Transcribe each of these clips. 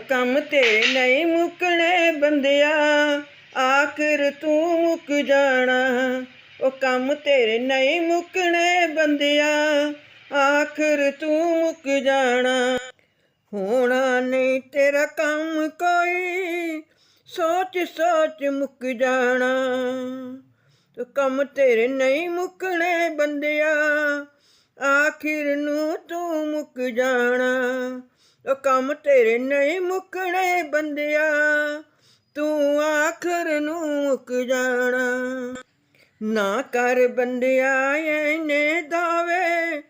ਕੰਮ ਤੇਰੇ ਨਹੀਂ ਮੁੱਕਣੇ ਬੰਦਿਆ। ਆਖਰ ਤੂੰ ਮੁੱਕ ਜਾਣਾ। ਉਹ ਕੰਮ ਤੇਰੇ ਨਹੀਂ ਮੁੱਕਣੇ ਬੰਦਿਆ। ਆਖਰ ਤੂੰ ਮੁੱਕ ਜਾਣਾ। ਹੋਣਾ ਨਹੀਂ ਤੇਰਾ ਕੰਮ ਕੋਈ। ਸੋਚ ਸੋਚ ਮੁੱਕ ਜਾਣਾ। ਤੂੰ ਕੰਮ ਤੇਰੇ ਨਹੀਂ ਮੁੱਕਣੇ ਬੰਦਿਆ। ਆਖਿਰ ਨੂੰ ਤੂੰ ਮੁੱਕ ਜਾਣਾ। ਉਹ ਕੰਮ ਤੇਰੇ ਨਹੀਂ ਮੁੱਕਣੇ ਬੰਦਿਆ। ਤੂੰ ਆਖਰ ਨੂੰ ਮੁੱਕ ਜਾਣਾ। ਨਾ ਕਰ ਬੰਦਿਆ, ਐਨੇ ਦਾਵੇ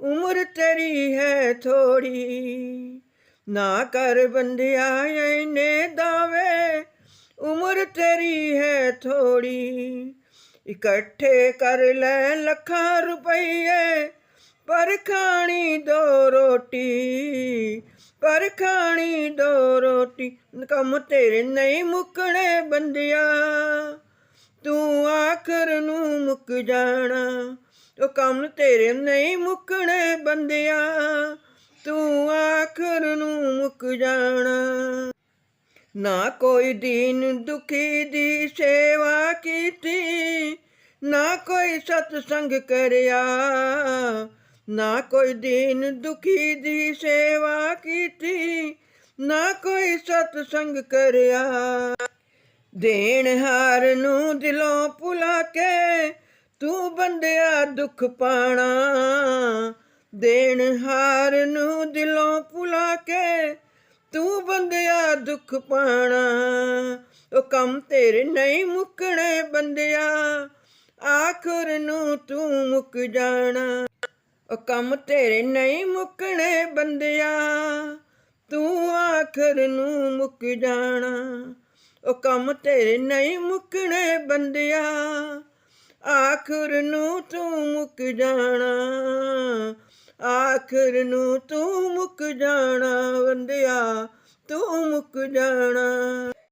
ਉਮਰ ਤੇਰੀ ਹੈ ਥੋੜੀ ਨਾ ਕਰ ਬੰਦਿਆ ਇਹਨੇ ਦਾਵੇ ਉਮਰ ਤੇਰੀ ਹੈ ਥੋੜੀ ਇਕੱਠੇ ਕਰ ਲੈ ਲੱਖਾਂ ਰੁਪਈਏ। ਪਰ ਖਾਣੀ ਦੋ ਰੋਟੀ। ਪਰ ਖਾਣੀ ਦੋ ਰੋਟੀ, ਕੰਮ ਤੇਰੇ ਨਹੀਂ ਮੁੱਕਣੇ ਬੰਦਿਆ। ਤੂੰ ਆਖਰ ਨੂੰ ਮੁੱਕ ਜਾਣਾ, ਉਹ ਕੰਮ ਤੇਰੇ ਨਹੀਂ ਮੁੱਕਣੇ ਬੰਦਿਆ। ਤੂੰ ਆਖਰ ਨੂੰ ਮੁੱਕ ਜਾਣਾ। ਨਾ ਕੋਈ ਦੀਨ ਦੁਖੀ ਦੀ ਸੇਵਾ ਕੀਤੀ, ਨਾ ਕੋਈ ਸਤਸੰਗ ਕਰਿਆ। ਨਾ ਕੋਈ ਦੀਨ ਦੁਖੀ ਦੀ ਸੇਵਾ ਕੀਤੀ, ਨਾ ਕੋਈ ਸਤਸੰਗ ਕਰਿਆ। ਦੇਣ ਹਾਰ ਨੂੰ ਦਿਲੋਂ ਭੁਲਾ ਕੇ ਤੂੰ ਬੰਦਿਆ ਦੁੱਖ ਪਾਣਾ। ਦੇਣ ਹਾਰ ਨੂੰ ਦਿਲੋਂ ਭੁਲਾ ਕੇ ਤੂੰ ਬੰਦਿਆ ਦੁੱਖ ਪਾਣਾ। ਉਹ ਕੰਮ ਤੇਰੇ ਨਹੀਂ ਮੁੱਕਣੇ ਬੰਦਿਆ, ਆਖਰ ਨੂੰ ਤੂੰ ਮੁੱਕ ਜਾਣਾ। ਉਹ ਕੰਮ ਤੇਰੇ ਨਹੀਂ ਮੁੱਕਣੇ ਬੰਦਿਆ। ਤੂੰ ਆਖਰ ਨੂੰ ਮੁੱਕ ਜਾਣਾ। ਉਹ ਕੰਮ ਤੇਰੇ ਨਹੀਂ ਮੁੱਕਣੇ ਬੰਦਿਆ। ਆਖਰ ਨੂੰ ਤੂੰ ਮੁੱਕ ਜਾਣਾ। ਆਖਰ ਨੂੰ ਤੂੰ ਮੁੱਕ ਜਾਣਾ ਬੰਦਿਆ। ਤੂੰ ਮੁੱਕ ਜਾਣਾ।